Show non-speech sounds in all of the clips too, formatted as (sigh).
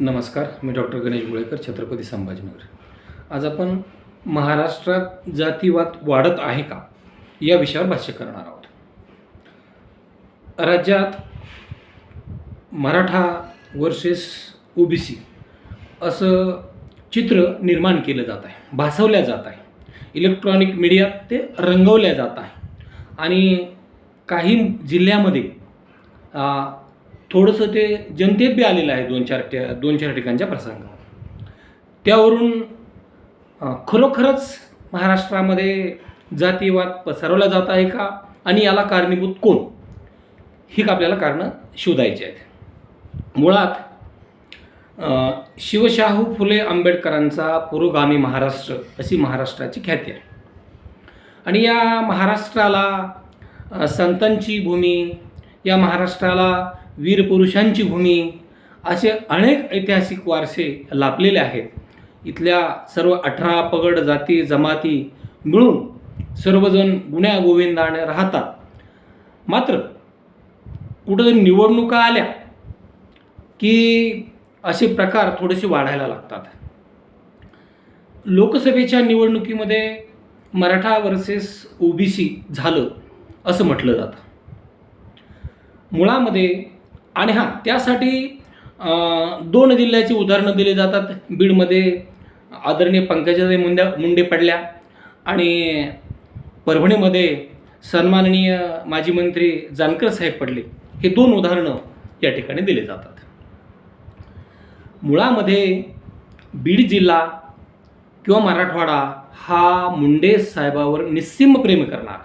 नमस्कार मी डॉक्टर गणेश मुळेकर छत्रपती संभाजीनगर. आज आपण महाराष्ट्रात जातीवाद वाढत आहे का? या विषयावर भाष्य करणार आहोत. राज्यात मराठा वर्सेस ओबीसी असं चित्र निर्माण केलं जात आहे भासवल्या जात आहे. इलेक्ट्रॉनिक मीडियात ते रंगवल्या जात आहे. आणि काही जिल्ह्यामध्ये थोडंसं ते जनतेत बी आलेलं आहे दोन चार त्या दोन चार ठिकाणच्या प्रसंगावर. त्यावरून खरोखरच महाराष्ट्रामध्ये जातीवाद पसरवला जात आहे का? आणि याला कारणीभूत कोण? ही आपल्याला कारणं शोधायची आहेत. मुळात शिवशाहू फुले आंबेडकरांचा पुरोगामी महाराष्ट्र अशी महाराष्ट्राची ख्याती आहे. आणि या महाराष्ट्राला संतांची भूमी या महाराष्ट्राला वीरपुरुषांची भूमी असे अनेक ऐतिहासिक वारसे लाभलेले आहेत. इथल्या सर्व अठरा पगड जाती जमाती मिळून सर्वजण गुण्या गोविंदाने राहतात. मात्र कुठं निवडणुका आल्या की असे प्रकार थोडेसे वाढायला लागतात. लोकसभेच्या निवडणुकीमध्ये मराठा वर्सेस ओबीसी झालं असं म्हटलं जातं. मुळामध्ये आणि हां त्यासाठी दोन जिल्ह्याची उदाहरणं दिली जातात. बीडमध्ये आदरणीय पंकजाताई मुंड्या मुंडे पडल्या आणि परभणीमध्ये सन्माननीय माजी मंत्री जानकर साहेब पडले. हे दोन उदाहरणं या ठिकाणी दिले जातात. मुळामध्ये बीड जिल्हा किंवा मराठवाडा हा मुंडे साहेबावर निस्सिम प्रेम करणार.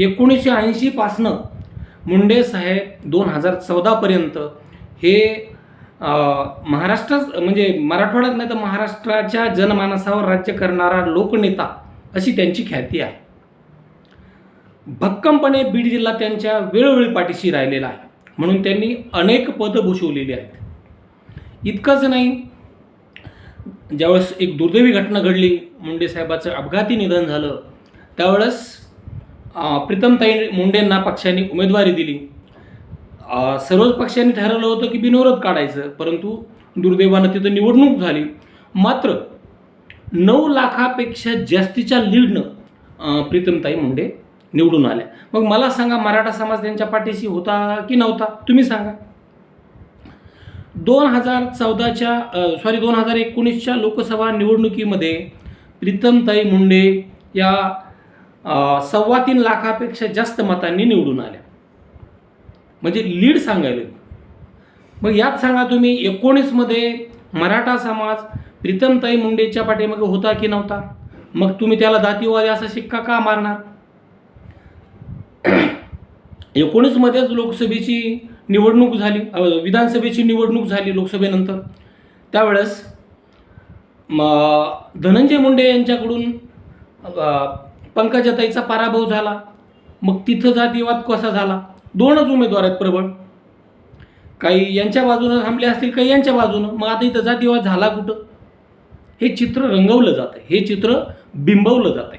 एकोणीसशे ऐंशीपासनं मुंडे साहेब दोन हजार चौदापर्यंत हे अं, महाराष्ट्रात म्हणजे मराठवाड्यात नाही तर महाराष्ट्राच्या जनमानसावर राज्य करणारा लोकनेता अशी त्यांची ख्याती आहे. भक्कमपणे बीड जिल्हा त्यांच्या वेळोवेळी पाठीशी राहिलेला आहे. म्हणून त्यांनी अनेक पदं भूषवलेली आहेत. इतकंच नाही ज्यावेळेस एक दुर्दैवी घटना घडली मुंडे साहेबाचं अपघाती निधन झालं त्यावेळेस प्रीतमताई मुंडेंना पक्षाने उमेदवारी दिली. सर्वच पक्षांनी ठरवलं होतं की बिनविरोध काढायचं परंतु दुर्दैवानं तिथं निवडणूक झाली. मात्र नऊ लाखापेक्षा जास्तीच्या लीडनं प्रीतमताई मुंडे निवडून आल्या. मग मला सांगा मराठा समाज त्यांच्या पाठीशी होता की नव्हता? तुम्ही सांगा. दोन हजार चौदाच्या सॉरी दोन हजार एकोणीसच्या लोकसभा निवडणुकीमध्ये प्रीतमताई मुंडे या सव्वा तीन लाखापेक्षा जास्त मतांनी निवडून आल्या. म्हणजे लीड सांगायला मग यात सांगा तुम्ही एकोणीसमध्ये मराठा समाज प्रीतमताई मुंडेच्या पाठीमागे होता की नव्हता? मग तुम्ही त्याला जातीवादी असा शिक्का का मारणार? (clears throat) एकोणीसमध्येच लोकसभेची निवडणूक झाली विधानसभेची निवडणूक झाली लोकसभेनंतर. त्यावेळेस धनंजय मुंडे यांच्याकडून पंकजाताईचा पराभव झाला. मग तिथं जातीवाद कसा झाला? दोनच उमेदवार आहेत प्रबळ. काही यांच्या बाजूनं थांबले असतील काही यांच्या बाजूनं. मग आता इथं जातीवाद झाला कुठं? हे चित्र रंगवलं जातं हे चित्र बिंबवलं जातं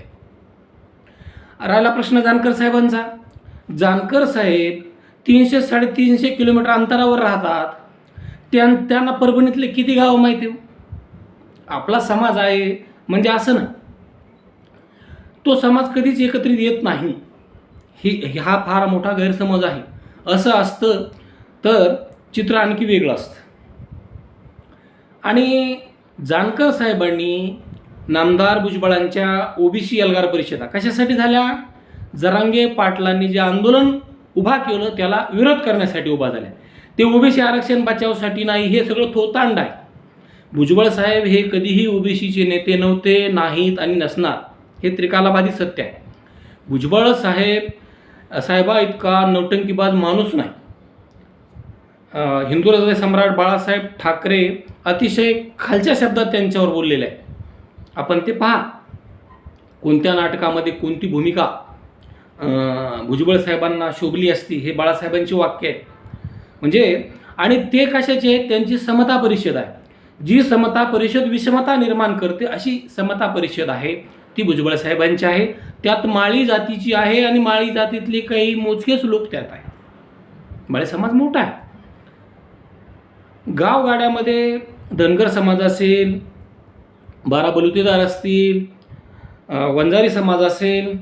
राहिला प्रश्न जानकर साहेबांचा. जानकर साहेब तीनशे साडेतीनशे किलोमीटर अंतरावर राहतात. त्यां त्यांना परभणीतले किती गावं माहिती आपला समाज आहे. म्हणजे असं ना तो समाज कधीच एकत्रित येत नाही. ही हा फार मोठा गैरसमज आहे. असं असतं तर चित्र आणखी वेगळं असतं. आणि जानकर साहेबांनी नामदार भुजबळांच्या ओबीसी एल्गार परिषदा कशासाठी झाल्या? जरांगे पाटलांनी जे आंदोलन उभा केलं त्याला विरोध करण्यासाठी उभा झाल्या. ते ओबीसी आरक्षण बचावसाठी नाही हे सगळं थोतांड आहे. भुजबळ साहेब हे कधीही ओबीसीचे नेते नव्हते नाहीत आणि नसणार. हे त्रिकालाबाधी सत्य आहे. भुजबळ साहेब साहेबा इतका नौटंकीबाज माणूस नाही. हिंदू हृदय सम्राट बाळासाहेब ठाकरे अतिशय खालच्या शब्दात त्यांच्यावर बोललेले आहे आपण ते पहा. कोणत्या नाटकामध्ये कोणती भूमिका भुजबळ साहेबांना शोभली असती हे बाळासाहेबांची वाक्य आहेत. म्हणजे आणि ते कशाचे आहेत? त्यांची समता परिषद आहे. जी समता परिषद विषमता निर्माण करते अशी समता परिषद आहे. ती भुजबळ साहेबांची आहे. त्यात माळी जातीची आहे आणि माळी जातीतले काही मोजकेच लोक त्यात आहे माळी समाज मोठा आहे. गावगाड्यामध्ये धनगर समाज असेल बारा बलुतेदार असतील वंजारी समाज असेल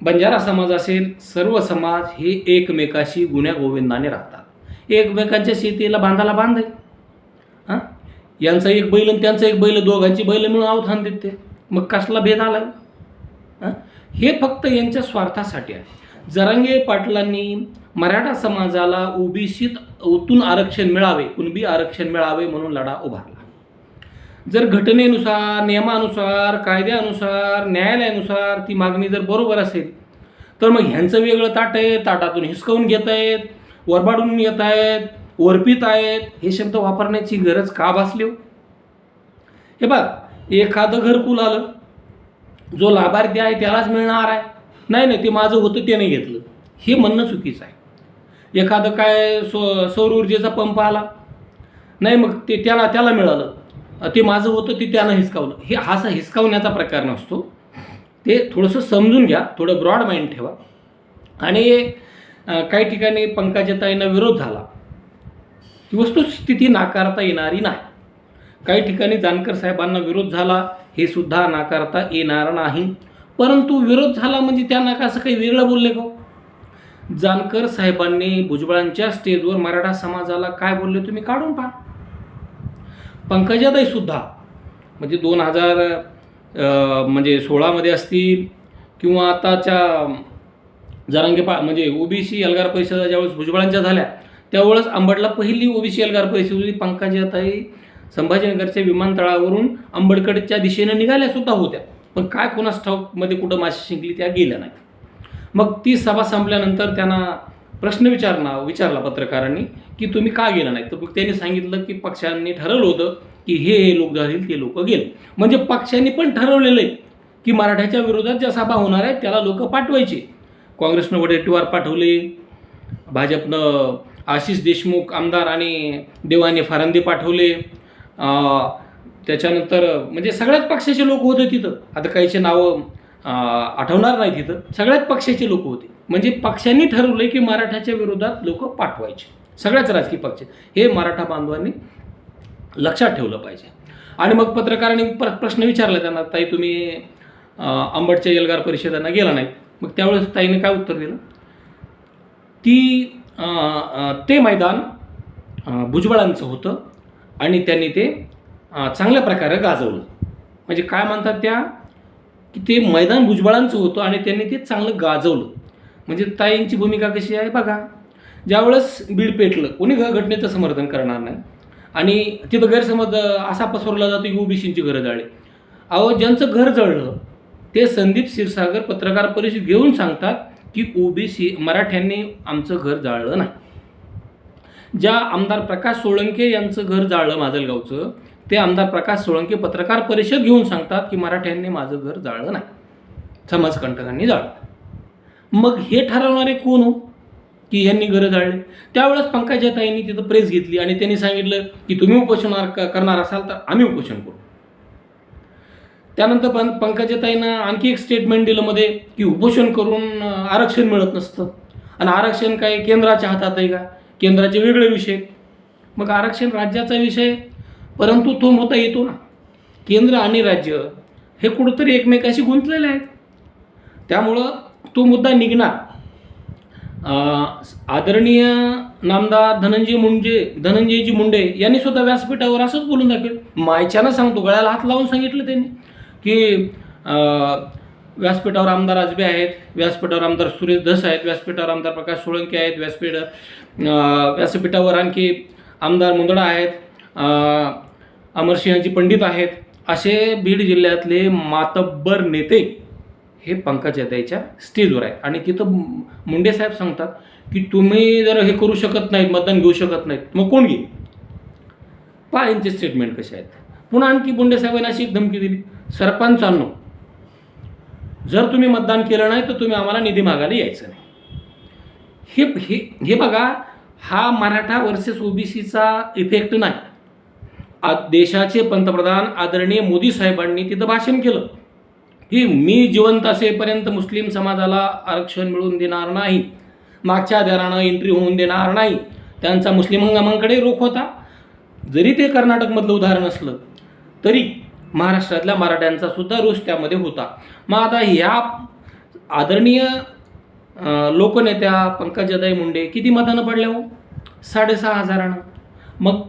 बंजारा समाज असेल सर्व समाज हे एकमेकाशी गुण्या गोविंदाने राहतात. एकमेकांच्या शेतीला बांधाला बांध आहे. हां? यांचा एक बैल आणि त्यांचा एक बैल दोघांची बैल मिळून आहोत हान देते. मग कसला भेद आला हे फक्त यांच्या स्वार्थासाठी आहे. जरांगे पाटलांनी मराठा समाजाला ओबीसीत ओतून आरक्षण मिळावे कुणबी आरक्षण मिळावे म्हणून लढा उभारला. जर घटनेनुसार नियमानुसार कायद्यानुसार न्यायालयानुसार ती मागणी जर बरोबर असेल तर मग ह्यांचं वेगळं ताट आहे ताटातून हिसकावून घेत आहेत वरबाडून येत आहेत वरपीत आहेत हे शब्द वापरण्याची गरज का भासली हो? हे बघ एखादं घरकुल आलं जो लाभार्थी आहे त्यालाच मिळणार आहे. नाही नाही ते माझं होतं ते नाही घेतलं. हे म्हणणं चुकीचं आहे. एखादं काय सो सौर ऊर्जेचा पंप आला नाही मग ते त्याला त्याला मिळालं. ते माझं होतं ते त्यानं हिसकावलं. हे हा असा हिसकावण्याचा प्रकार नसतो. ते थोडंसं समजून घ्या थोडं ब्रॉड माइंड ठेवा. आणि काही ठिकाणी पंकजाताईंना विरोध झाला. ही वस्तुस्थिती नाकारता येणारी नाही. काही ठिकाणी जानकर साहेबांना विरोध झाला हे सुद्धा नाकारता येणार नाही. परंतु विरोध झाला म्हणजे त्या का असं काही वेगळं बोलले का हो? जानकर साहेबांनी भुजबळांच्या स्टेजवर मराठा समाजाला काय बोलले तुम्ही काढून पहा. पंकजाताई सुद्धा म्हणजे दोन हजार म्हणजे सोळामध्ये असतील किंवा आताच्या जरांगे पा म्हणजे ओबीसी एल्गार परिषदा ज्यावेळेस भुजबळांच्या झाल्या त्यावेळेस आंबडला पहिली ओबीसी एल्गार परिषद होती पंकजाताई संभाजीनगरच्या विमानतळावरून अंबडकडच्या दिशेने निघाल्या सुद्धा होत्या. पण काय कोणास ठाऊकमध्ये कुठं माशी शिंकली त्या गेल्या नाहीत. मग ती सभा संपल्यानंतर त्यांना प्रश्न विचारणा विचारला पत्रकारांनी की तुम्ही का गेला नाही तर मग त्यांनी सांगितलं की पक्षांनी ठरवलं होतं की हे हे लोक जातील ते लोक गेले. म्हणजे पक्षांनी पण ठरवलेलं आहे की मराठ्याच्या विरोधात ज्या सभा होणार आहेत त्याला लोक पाठवायचे. काँग्रेसनं वडेट्टीवार पाठवले भाजपनं आशिष देशमुख आमदार आणि देवाने फारंदे पाठवले त्याच्यानंतर म्हणजे सगळ्याच पक्षाचे लोक होते तिथं. आता काहीचे नावं आठवणार नाही तिथं. सगळ्याच पक्षाचे लोक होते. म्हणजे पक्षांनी ठरवलं की मराठ्याच्या विरोधात लोक पाठवायचे. सगळ्याच राजकीय पक्ष. हे मराठा बांधवांनी लक्षात ठेवलं पाहिजे. आणि मग पत्रकारांनी प्र प्रश्न विचारला त्यांना ताई तुम्ही आंबटच्या एल्गार परिषदांना गेला नाही मग त्यावेळेस ताईने काय उत्तर दिलं? ती ते मैदान भुजबळांचं होतं. आणि त्यांनी ते चांगल्या प्रकारे गाजवलं. म्हणजे काय म्हणतात त्या? की ते मैदान भुजबळांचं होतं आणि त्यांनी ते चांगलं गाजवलं. म्हणजे ताईंची भूमिका कशी आहे बघा. ज्यावेळेस बीड पेटलं कोणी घ घटनेचं समर्थन करणार नाही. आणि तिथं गैरसमज असा पसरवला जातो की ओबीसींची घरं जाळली अहो ज्यांचं घर जळलं ते संदीप क्षीरसागर पत्रकार परिषद घेऊन सांगतात की ओबीसी मराठ्यांनी आमचं घर जाळलं नाही. ज्या आमदार प्रकाश सोळंके यांचं घर जाळलं माजलगावचं ते आमदार प्रकाश सोळंके पत्रकार परिषद घेऊन सांगतात की मराठ्यांनी माझं घर जाळलं नाही. समाजकंटकांनी जाळलं मग हे ठरवणारे कोण हो? की यांनी घरं जाळले? त्यावेळेस पंकजाताईंनी तिथं प्रेस घेतली आणि त्यांनी सांगितलं की तुम्ही उपोषण करणार असाल तर आम्ही उपोषण करू. त्यानंतर पण पंकजाताईनं आणखी एक स्टेटमेंट दिलं मध्ये की उपोषण करून आरक्षण मिळत नसतं. आणि आरक्षण काय केंद्राच्या हातात आहे का? केंद्राचे वेगळे विषय. मग आरक्षण राज्याचा विषय? परंतु तो मुद्दा येतो ना. केंद्र आणि राज्य हे कुठंतरी एकमेकाशी गुंतलेले आहेत. त्यामुळं तो मुद्दा निघणार. आदरणीय नामदार धनंजय मुंडे धनंजयजी मुंडे यांनी सुद्धा व्यासपीठावर असंच बोलून दाखवेल. मायच्यानं सांगतो गळ्याला हात लावून सांगितलं त्यांनी की व्यासपीठावर आमदार आजबे आहेत व्यासपीठावर आमदार सुरेश धस आहेत व्यासपीठावर आमदार प्रकाश सोळंके आहेत व्यासपीठ व्यासपीठावर आणखी आमदार मुंदडा आहेत अमरसिंहजी पंडित आहेत. असे बीड जिल्ह्यातले मातब्बर नेते हे पंकजाताईच्या स्टेजवर आहेत. आणि तिथं मुंडे साहेब सांगतात की तुम्ही जर हे करू शकत नाहीत मतदान घेऊ शकत नाहीत मग कोण घेईल? पहा यांचे स्टेटमेंट कसे आहेत? पुन्हा आणखी मुंडे साहेबांनी अशी एक धमकी दिली. सरपंचांनो जर तुम्ही मतदान केलं नाही तर तुम्ही आम्हाला निधी मागायला यायचं नाही. हे हे हे बघा हा मराठा वर्सेस ओबीसीचा इफेक्ट नाही. आ देशाचे पंतप्रधान आदरणीय मोदी साहेबांनी तिथं भाषण केलं. की मी जिवंत असेपर्यंत मुस्लिम समाजाला आरक्षण मिळवून देणार नाही मागच्या दारानं एंट्री होऊन देणार नाही. त्यांचा मुस्लिम हंगामांकडे रोख होता. जरी ते कर्नाटकमधलं उदाहरण असलं तरी महाराष्ट्रातल्या मराठ्यांचा सुद्धा रोष त्यामध्ये होता. मग आता ह्या आदरणीय लोकनेत्या पंकजाताई मुंडे किती मतानं पडल्या हो? साडेसहा हजारानं. मग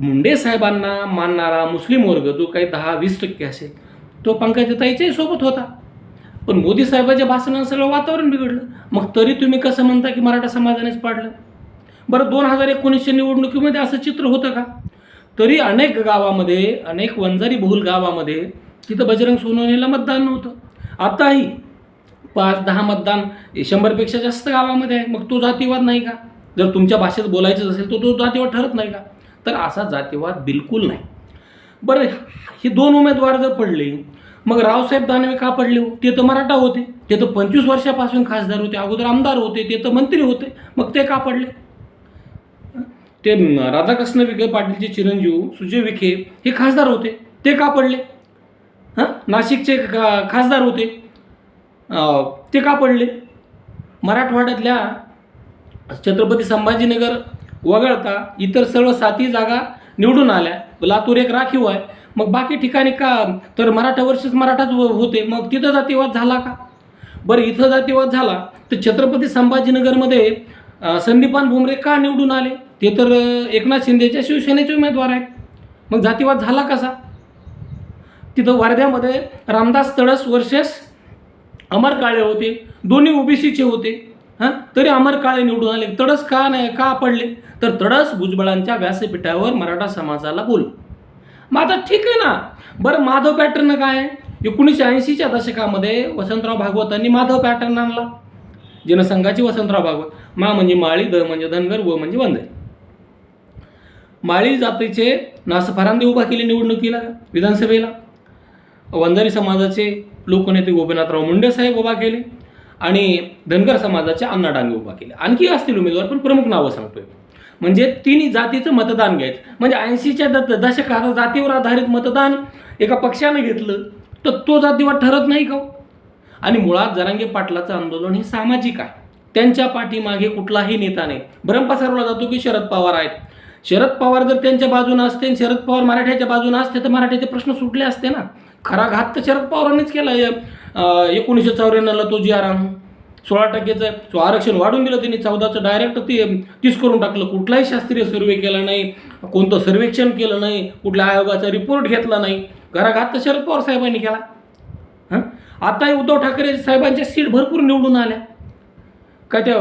मुंडे साहेबांना मानणारा मुस्लिम वर्ग जो काही दहा वीस टक्के असेल तो पंकजाताईच्याही सोबत होता. पण मोदी साहेबाच्या भाषणानं सगळं वातावरण बिघडलं. मग तरी तुम्ही कसं म्हणता की मराठा समाजानेच पाडलं? बरं दोन हजार एकोणीसच्या निवडणुकीमध्ये असं चित्र होतं का? तरी अनेक गावामध्ये अनेक वंजारी बहुल गावामध्ये तिथं बजरंग सोनवणेला मतदान नव्हतं. आताही पाच दहा मतदान शंभरपेक्षा जास्त गावामध्ये आहे. मग तो जातीवाद नाही का? जर तुमच्या भाषेत बोलायचं असेल तर तो जातीवाद ठरत नाही का? तर असा जातीवाद बिलकुल नाही. बरं हे दोन उमेदवार जर पडले मग रावसाहेब दानवे का पडले हो? ते तर मराठा होते. ते तर पंचवीस वर्षापासून खासदार होते. अगोदर आमदार होते. ते तर मंत्री होते. मग ते का पडले? ते राधाकृष्ण विखे पाटीलचे चिरंजीव सुजय विखे हे खासदार होते. ते का पडले? हां? नाशिकचे खा खासदार होते. ते का पडले? मराठवाड्यातल्या छत्रपती संभाजीनगर वगळता इतर सर्व साती जागा निवडून आल्या. लातूर एक राखीव आहे. मग बाकी ठिकाणी का? तर मराठा वर्षच मराठाच होते. मग तिथं जातीवाद झाला का? बरं इथं जातीवाद झाला. तर छत्रपती संभाजीनगरमध्ये संदीपान भुमरे का निवडून आले? ते तर एकनाथ शिंदेच्या शिवसेनेचे उमेदवार आहेत. मग जातीवाद झाला कसा? तिथं वर्ध्यामध्ये रामदास तडस वर्सेस अमर काळे होते. दोन्ही ओबीसीचे होते. हां? तरी अमर काळे निवडून आले. तडस का नाही का पडले? तर तडस भुजबळांच्या व्यासपीठावर मराठा समाजाला बोल. मग आता ठीक आहे ना. बरं माधव पॅटर्न काय? आहे एकोणीसशे ऐंशीच्या दशकामध्ये वसंतराव भागवतांनी माधव पॅटर्न आणला. जनसंघाची वसंतराव भागवत. मा म्हणजे माळी द म्हणजे धनगर व म्हणजे वंदे. माळी जातीचे नासफारांदे उभा केले निवडणुकीला विधानसभेला. वंजारी समाजाचे लोकनेते गोपीनाथराव मुंडे साहेब उभा केले आणि धनगर समाजाचे अण्णा डांगे उभा केले. आणखी असतील उमेदवार पण प्रमुख नावं सांगतोय. म्हणजे तिन्ही जातीचं मतदान घ्यायचं. म्हणजे ऐंशीच्या द दशकात जातीवर आधारित मतदान एका पक्षानं घेतलं तर तो जातीवाद ठरत नाही का हो? आणि मुळात जरांगे पाटलाचं आंदोलन हे सामाजिक आहे. त्यांच्या पाठीमागे कुठलाही नेता नाही. भ्रम पसरवला जातो की शरद पवार आहेत. शरद पवार जर त्यांच्या बाजूनं असते आणि शरद पवार मराठ्याच्या बाजूनं असते तर मराठ्याचे प्रश्न सुटले असते ना. खरा घात तर शरद पवारांनीच केला. एकोणीसशे चौऱ्याण्णवला तो जी आराम सोळा टक्केचं आरक्षण वाढून दिलं त्यांनी. चौदाचं डायरेक्ट ते तीस करून टाकलं. कुठलाही शास्त्रीय सर्वे केला नाही. कोणतं सर्वेक्षण केलं नाही. कुठल्या आयोगाचा रिपोर्ट घेतला नाही. घराघात तर शरद पवार साहेबांनी केला. हां? आताही उद्धव ठाकरे साहेबांच्या सीट भरपूर निवडून आल्या. काय त्या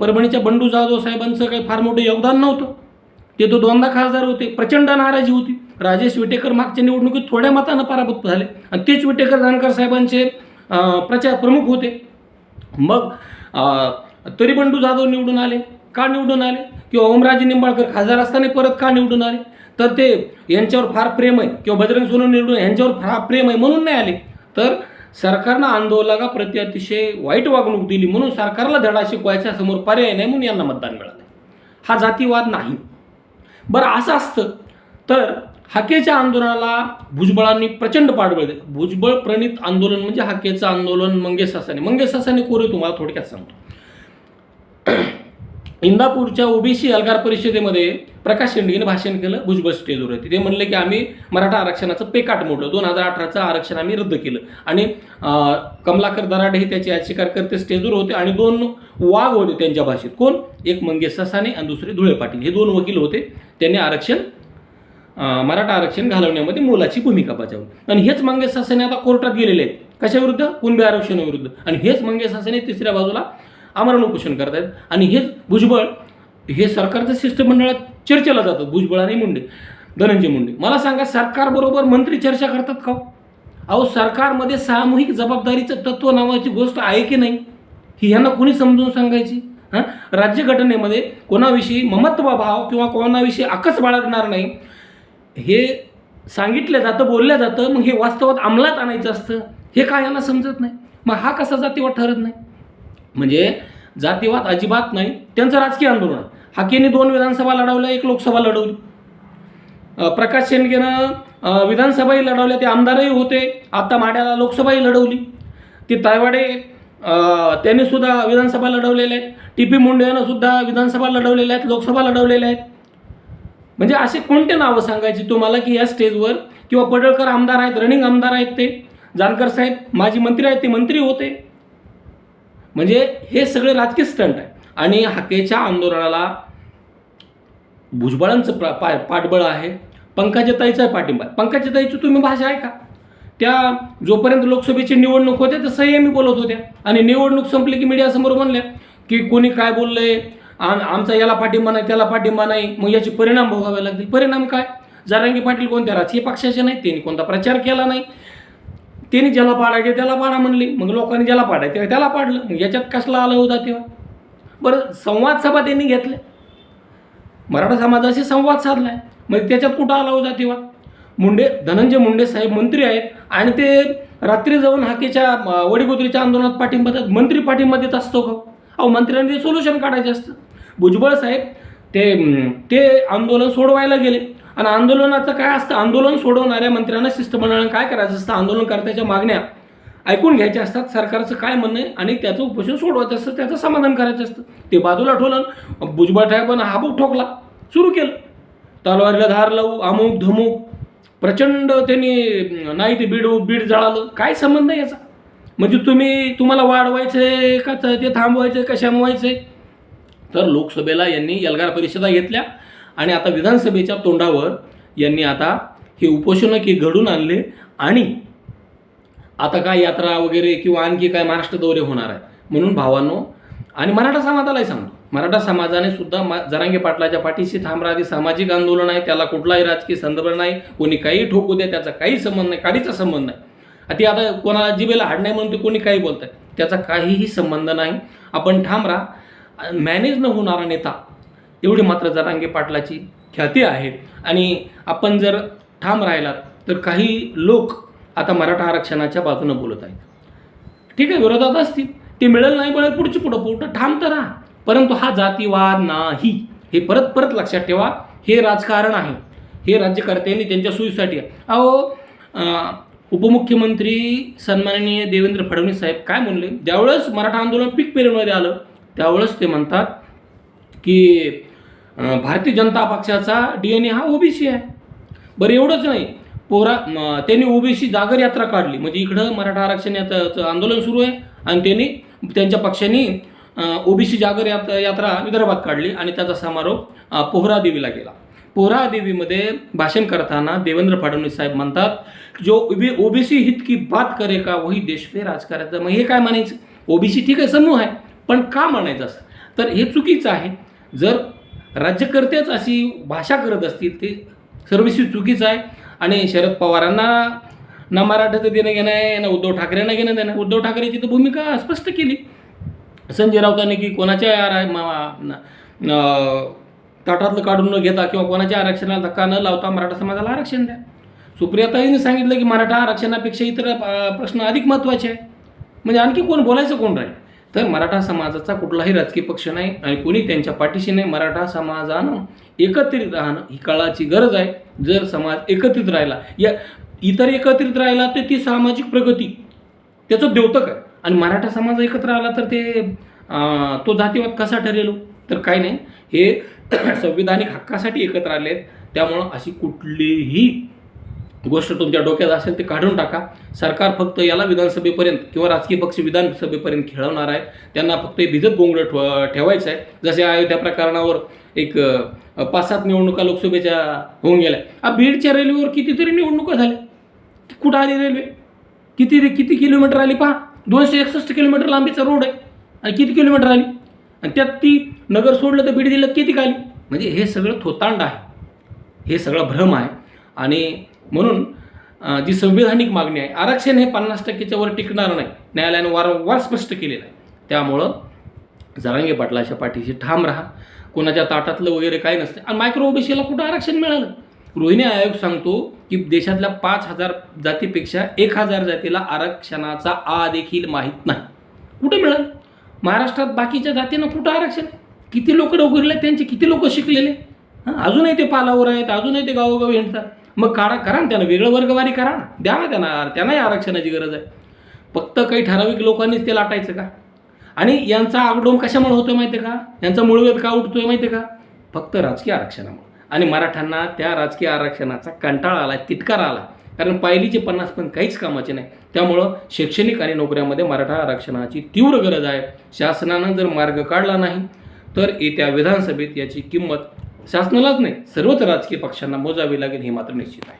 परभणीच्या बंडू जाधव साहेबांचं काही फार मोठं योगदान नव्हतं. ते तो दोनदा खासदार होते प्रचंड नाराजी होती. राजेश विटेकर मागच्या निवडणुकीत थोड्या मतानं पराभूत झाले. आणि तेच विटेकर जानकर साहेबांचे प्रचार प्रमुख होते. मग अं, तरी बंडू जाधव निवडून आले. का निवडून आले? किंवा ओमराजे निंबाळकर खासदार असताना परत का निवडून आले? तर ते यांच्यावर फार प्रेम आहे. किंवा बजरंग सोनू निवडून यांच्यावर फार प्रेम आहे म्हणून नाही आले. तर सरकारनं आंदोलनाला प्रति अतिशय वाईट वागणूक दिली म्हणून सरकारला धडा शिकवायच्या समोर पर्याय नाही म्हणून यांना मतदान मिळालं. हा जातीवाद नाही. बरं असं असतं. तर हाकेच्या आंदोलनाला भुजबळांनी प्रचंड पाठबळ दिलं. भुजबळ प्रणित आंदोलन म्हणजे हाकेचं आंदोलन मंगेश सासाने मंगेश सासाने कोरे तुम्हाला थोडक्यात सांगतो. इंदापूरच्या ओबीसी अलगार परिषदेमध्ये प्रकाश शेंडगेने भाषण केलं भुजबळ स्टेजवर होते. ते म्हणले की आम्ही मराठा आरक्षणाचं पेकाट मोडलं. दोन हजार अठराचं आरक्षण आम्ही रद्द केलं. आणि कमलाकर दराडे हे त्याचे याचिकारकर्ते स्टेजवर होते आणि दोन वाघ होते त्यांच्या भाषेत. कोण? एक मंगेश ससाने आणि दुसरे धुळे पाटील. हे दोन वकील होते. त्यांनी आरक्षण मराठा आरक्षण घालवण्यामध्ये मोलाची भूमिका बजावली. आणि हेच मंगेश ससाने आता कोर्टात गेलेले आहेत. कशाविरुद्ध? कुणबी आरक्षणाविरुद्ध. आणि हेच मंगेश ससाने तिसऱ्या बाजूला आमरण उपोषण करत आहेत आणि हेच भुजबळ हे सरकारच्या शिष्टमंडळात चर्चेला जातं. भुजबळ आणि मुंडे धनंजय मुंडे. मला सांगा सरकारबरोबर मंत्री चर्चा करतात का हो? अहो सरकारमध्ये सामूहिक जबाबदारीचं तत्व नावाची गोष्ट आहे की नाही? ही ह्यांना कोणी समजून सांगायची? हां? राज्यघटनेमध्ये कोणाविषयी ममत्वभाव किंवा कोणाविषयी आकस बाळगणार नाही हे सांगितलं जातं बोललं जातं मग हे वास्तवात अंमलात आणायचं असतं हे काय यांना समजत नाही? मग हा कसा जातीवर ठरत नाही? म्हणजे जातीवाद अजिबात नाही त्यांचं राजकीय आंदोलन हाकेने दोन विधानसभा लढवल्या एक लोकसभा लढवली. प्रकाश शेंडगेनं विधानसभाही लढवल्या ते आमदारही होते आता माड्याला लोकसभाही लढवली. ते तायवाडे त्यांनी सुद्धा विधानसभा लढवलेल्या आहेत. टी पी मुंडेनं सुद्धा विधानसभा लढवलेल्या आहेत लोकसभा लढवलेल्या आहेत. म्हणजे असे कोणते नावं सांगायची तुम्हाला की या स्टेजवर? किंवा पडळकर आमदार आहेत रनिंग आमदार आहेत ते? जानकर साहेब माजी मंत्री आहेत ते मंत्री होते. म्हणजे हे सगळे राजकीय स्टंट आहे. आणि हाकेच्या आंदोलनाला भुजबळांचं प्रा पा पाठबळ आहे. पंकजाताईचा पाठिंबा आहे. पंकजाताईची तुम्ही भाषा आहे का त्या जोपर्यंत लोकसभेची निवडणूक होते तर संयमी बोलत होत्या. आणि निवडणूक संपली की मीडियासमोर म्हणल्या की कोणी काय बोललंय? आम आमचा याला पाठिंबा नाही त्याला पाठिंबा नाही. मग याचे परिणाम भोगावे लागतील. परिणाम काय? जारांगी पाटील कोणत्या राजकीय पक्षाचे नाहीत? त्यांनी कोणता प्रचार केला नाही. त्यांनी ज्याला पाडायचे त्याला पाडा म्हणली. मग लोकांनी ज्याला पाडायचे त्याला पाडलं. मग याच्यात कसला आलं होता तेव्हा? बरं संवाद सभा त्यांनी घेतल्या. मराठा समाजाशी संवाद साधलाय. मग त्याच्यात कुठं आला होता तेव्हा? मुंडे धनंजय मुंडे साहेब मंत्री आहेत. आणि ते रात्री जाऊन हाकेच्या वडीगोत्रीच्या आंदोलनात पाठिंबा देतात. मंत्री पाठिंबा देत असतो का? अहो मंत्र्यांनी सोल्युशन काढायचे असतं. भुजबळ साहेब ते ते आंदोलन सोडवायला गेले. आणि आंदोलनाचं काय असतं? आंदोलन सोडवणाऱ्या मंत्र्यांना शिष्टमंडळानं काय करायचं असतं? आंदोलनकर्त्याच्या मागण्या ऐकून घ्यायच्या असतात. सरकारचं काय म्हणणं आहे आणि त्याचं उपोषण सोडवायचं असतं त्याचं समाधान करायचं असतं. ते बाजूला ठेवलं भुजबळ साहेबांना हाबूक ठोकला. सुरू केलं. तलवारीला धार लावू अमुक धमुक प्रचंड त्यांनी नाही ते बीड बीड जळालं. काय संबंध आहे याचा? म्हणजे तुम्ही तुम्हाला वाढवायचं का? ते थांबवायचं का शमवायचं तर लोकसभेला यांनी एल्गार परिषदा घेतल्या. आणि आता विधानसभेच्या तोंडावर यांनी आता हे उपोषणं की घडून आणले आणि आता काय यात्रा वगैरे किंवा आणखी काय महाराष्ट्र दौरे होणार आहे म्हणून भावांनो आणि मराठा समाजालाही सांगतो. मराठा समाजाने सुद्धा मा जरांगे पाटलाच्या पाठीशी थांबरा राहते सामाजिक आंदोलन आहे त्याला कुठलाही राजकीय संदर्भ नाही. कोणी काही ठोकू द्या त्याचा काही संबंध नाही काडीचा संबंध नाही. ती आता कोणाला जिभेला हाड नाही म्हणून ते कोणी काही बोलत आहे त्याचा काहीही संबंध नाही. आपण ठाम राहा. मॅनेज न होणारा नेता एवढी मात्र जरांगे पाटलाची ख्याती आहे आणि आपण जर ठाम राहिलात तर काही लोक आता मराठा आरक्षणाच्या बाजूनं बोलत आहेत. ठीक आहे विरोधात असतील. ते मिळेल नाही मिळेल पुढची पुढं पुढं ठाम तर राहा. परंतु हा जातीवाद नाही. हे परत परत लक्षात ठेवा. हे राजकारण आहे. हे राज्यकर्त्यांनी त्यांच्या सोयीसाठी आहे. अहो उपमुख्यमंत्री सन्माननीय देवेंद्र फडणवीस साहेब काय म्हणले? ज्यावेळेस मराठा आंदोलन पीक पिरियडमध्ये आलं त्यावेळेस ते म्हणतात की भारतीय जनता पक्षाचा डी एन ए हा ओबीसी आहे. बरं एवढंच नाही. पोरा त्यांनी ओबीसी जागर यात्रा काढली. म्हणजे इकडं मराठा आरक्षण याचं आंदोलन सुरू आहे. आणि त्यांनी त्यांच्या पक्षाने ओबीसी जागर यात यात्रा विदर्भात काढली आणि त्याचा समारोप पोहरा देवीला गेला पोहरा देवीमध्ये भाषण करताना देवेंद्र फडणवीस साहेब म्हणतात जो ओबीसी हित की बात करे का वही देश पे राज करायचं मग हे काय म्हणायचं? ओबीसी ठीक आहे समूह आहे. पण का म्हणायचं असं? तर हे चुकीचं आहे. जर राज्यकर्तेच अशी भाषा करत असतील ते सर्वस्वी चुकीचं आहे. आणि शरद पवारांना ना मराठाचं देणं घेणं आहे ना उद्धव ठाकरेंना घेणं देणं उद्धव ठाकरेची तर भूमिका स्पष्ट केली. संजय राऊतांनी की कोणाच्या ताटातलं काढून न घेता किंवा कोणाच्या आरक्षणाला धक्का न लावता मराठा समाजाला आरक्षण द्या. सुप्रियाताईंनी सांगितलं की मराठा आरक्षणापेक्षा इतर प्रश्न अधिक महत्त्वाचे आहे म्हणजे आणखी कोण बोलायचं कोण राहील? तर मराठा समाजाचा कुठलाही राजकीय पक्ष नाही आणि कोणी त्यांच्या पाठीशी नाही. मराठा समाजानं एकत्रित राहणं ही काळाची गरज आहे. जर समाज एकत्रित राहिला या इतर एकत्रित राहिला तर ती सामाजिक प्रगती त्याचं द्योतक आहे. आणि मराठा समाज एकत्र आला तर ते तो जातीवाद कसा ठरेल? तर काय नाही. हे (clears throat) संविधानिक हक्कासाठी एकत्र आले आहेत त्यामुळं अशी कुठलीही गोष्ट तुमच्या डोक्यात असेल ते काढून टाका. सरकार फक्त याला विधानसभेपर्यंत किंवा राजकीय पक्ष विधानसभेपर्यंत खेळवणार आहे. त्यांना फक्त भिजत गोंगडं ठेव ठेवायचं आहे. जसे अयोध्या प्रकरणावर एक पाच सात निवडणुका लोकसभेच्या होऊन गेल्या. आ बीडच्या रेल्वेवर कितीतरी निवडणुका झाल्या. कुठं आली रेल्वे किती किती किलोमीटर आली पहा. दोनशे एकसष्ट किलोमीटर लांबीचा रोड आहे. आणि किती किलोमीटर आली? आणि त्यात ती नगर सोडलं तर बीड जिल्ह्यात किती आली म्हणजे हे सगळं थोतांड आहे. हे सगळं भ्रम आहे. आणि म्हणून जी संविधानिक मागणी आहे आरक्षण हे पन्नास टक्केच्या वर टिकणार नाही. न्यायालयानं वारंवार स्पष्ट केलेलं आहे. त्यामुळं जरांगे पाटलाच्या पाठीशी ठाम राहा. कोणाच्या ताटातलं वगैरे काही नसतं. आणि मायक्रो ओबीसीला कुठं आरक्षण मिळालं? रोहिणी आयोग सांगतो की देशातल्या पाच हजार जातीपेक्षा एक हजार जातीला आरक्षणाचा आ देखील माहीत नाही. कुठे मिळालं? महाराष्ट्रात बाकीच्या जातींना कुठं आरक्षण किती लोक डोकरले त्यांचे किती लोक शिकलेले? हां अजूनही ते पालावर आहेत अजूनही ते गावोगावी हिंडतात. मग काढा करा ना त्यांना वेगळं वर्गवारी करा ना. द्या ना त्यांना त्यांनाही आरक्षणाची गरज आहे. फक्त काही ठराविक लोकांनीच ते लाटायचं का? आणि यांचा आगडोम कशामुळे होतोय माहिती आहे का? यांचा मुळवेद का उठतोय माहिती आहे का? फक्त राजकीय आरक्षणामुळे. आणि मराठ्यांना त्या राजकीय आरक्षणाचा कंटाळा आला तिटकार आला. कारण पायलीचे पन्नास पण काहीच कामाचे नाही. त्यामुळं शैक्षणिक आणि नोकऱ्यामध्ये मराठा आरक्षणाची तीव्र गरज आहे. शासनानं जर मार्ग काढला नाही तर येत्या विधानसभेत याची किंमत शासनालाच नाही सर्वच राजकीय पक्षांना मोजावी लागेल हे मात्र निश्चित आहे.